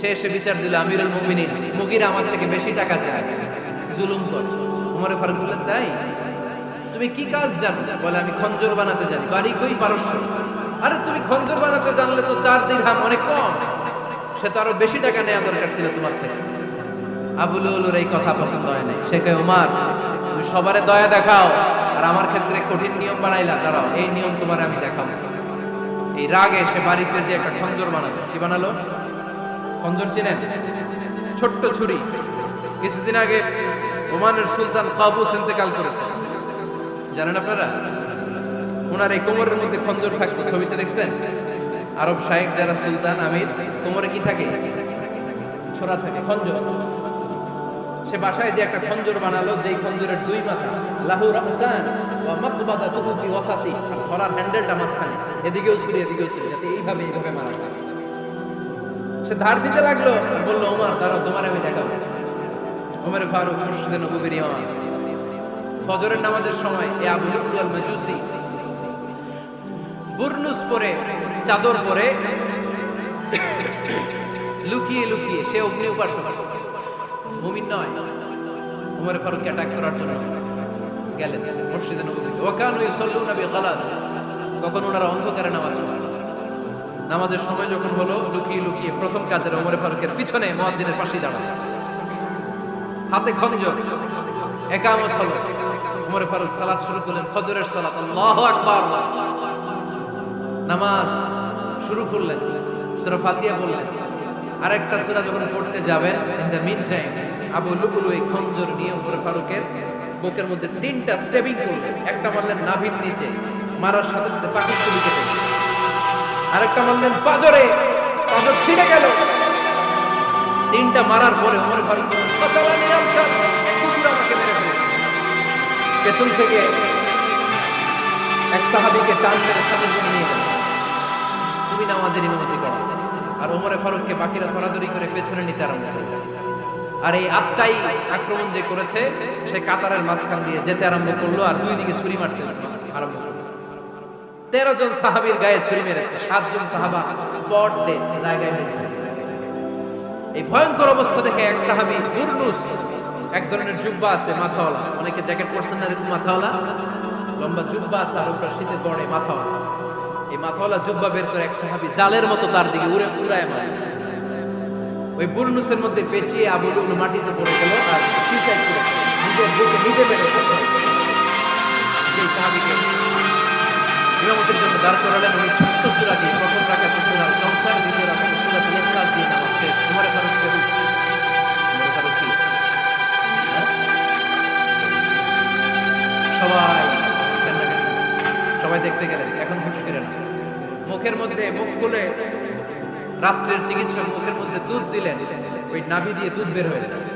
সে এসে বিচার দিল, আমিরুল মুমিনিন, মুগির আমার থেকে বেশি টাকা চায়। জুলুম কর। উমরে ফারুক বললেন, তাই? তুমি কি কাজ জানো? বলে, আমি খঞ্জর বানাতে জানি। বাড়ি কই পারস্য? আরে, তুমি খঞ্জর বানাতে জানলে তো চার দিরহাম অনেক কম। সে তো আরও বেশি টাকা নেওয়া দরকার ছিল তোমার থেকে। আবুলুর এই কথা পছন্দ হয় নাই। সে কয়, উমার, তুমি সবারে দয়া দেখাও, আর আমার ক্ষেত্রে কঠিন নিয়ম বানাইলা, দাঁড়াও, এই নিয়ম তোমার আমি দেখাবো। এই রাগে সে বাড়িতে যে একটা খঞ্জর বানালো। কি বানালো? খঞ্জর চিনেন ছোট্ট ছুরি কিছুদিন আগে ওমানের সুলতান কাবুস ইন্তেকাল করেছে। জানেন আপনারা? ওনার এই কোমরের মধ্যে খঞ্জর থাকতো। ছবিতে দেখছেন? আরব শাহেক যারা সুলতান, আমির, কোমরে কি থাকে? ছোড়া থাকে, খঞ্জর। সে বাসায় যে একটা খঞ্জর বানালো, যেই খঞ্জরের দুই মাথা, লাহু রাহসান ওয়া মাকবাদা তুহু ফি ওয়াসাতি, আর ধরার হ্যান্ডেলটা মাঝখানে, এদিকেও ছুরি এদিকেও ছুরি, যাতে এইভাবে এইভাবে মারা যায়। সে ধার দিতে লাগল। বলল, ওমর, দাঁড়াও, তোমার আমি দেখাবো। ওমর ফারুক মুর্শিদে নবীর ইমাম। ফজরের নামাজের সময় এ আবু লুবুল মাজুসি বুরনুস পরে, চাদর পরে লুকিয়ে লুকিয়ে, সে অগ্নি উপাসক। মুমিন নয়। উমর ফারুক অ্যাটাক করার জন্য গেলেন মসজিদে নববী ওয়াকানু ইউসাল্লুনা বিগালাস। তখন ওনারা অন্ধকারে নামাজ পড়েন নামাজের সময় যখন হলো, লুকিয়ে লুকিয়ে প্রথম কাজের ওমর ফারুকের পিছনে মুয়াজ্জিনের পাশেই দাঁড়ানো হাতে খঞ্জর একামত হলো। ওমর ফারুক সালাত শুরু করলেন, ফজরের সালাত, আল্লাহু আকবার। নামাজ শুরু করলেন, সূরা ফাতিহা বললেন আরেকটা সূরা যখন পড়তে যাবেন ইন দ্য মিন টাইম আবু লুবুলু এই খঞ্জর নিয়ে ওমর ফারুকের বুকের মধ্যে তিনটা স্টেপিং করলেন। একটা মারলেন নাভির নিচে, মারার সাথে সাথে পাকিস্তানি কেটে। আরেকটা মারলেন পাজরে পাজর ছিঁড়ে গেল। তিনটা মারার পরে ওমর ফারুক কুকুর আমাকে মেরে ফেলেছে। পেছন থেকে এক সাহাবীকে টান মেরে নিয়ে গেল। তুমি নামাজের ইমামতি করো। আর ওমরে ফারুককে বাকিরা ধরাধরি করে পেছনে নিতে আরম্ভ করল আর এই আত্মাই আক্রমণ যে করেছে, সে কাতারের মাঝখান দিয়ে যেতে আরম্ভ করল আর দুই দিকে ছুরি মারতে আরম্ভ করল। তেরো জন সাহাবীর গায়ে ছুরি মেরেছে সাতজন সাহাবা স্পট ডে জায়গায় এই ভয়ঙ্কর অবস্থা দেখে এক সাহাবি বুরনুস এক ধরনের জুব্বা আছে, মাথাওয়ালা। অনেকে জ্যাকেট পরছেন না এরকম মাথাওয়ালা। লম্বা জুব্বা আছে আর উপরে শীতে পড়ে মাথাওয়ালা। এই মাথাওয়ালা জুব্বা বের করে এক সাহাবি জালের মতো তার দিকে উড়ে উড়ায় মারে। ওই বুরনুসের মধ্যে পেঁচিয়ে আবু লুবলু মাটিতে পড়ে গেল আর সুইসাইড করে নিজের বুকে নিজে ফেলল। যে সাহাবীকে ইমামতির জন্য দাঁড় করালেন উনি ছোট্ট সূরা দিয়ে প্রথম রাকাতে সূরা কাউসার দ্বিতীয় রাকাতে সূরা ইখলাস দিয়ে নামাজ শেষ। উমরে ফারুক কে উমরে ফারুক কি? সবাই সবাই দেখতে গেলেন। এখন হুশ ফিরে মুখের মধ্যে মুখ খুলে রাষ্ট্রের চিকিৎসক মুখের মধ্যে দুধ দিলেন। ওই নাভি দিয়ে দুধ বের হয়ে গেল।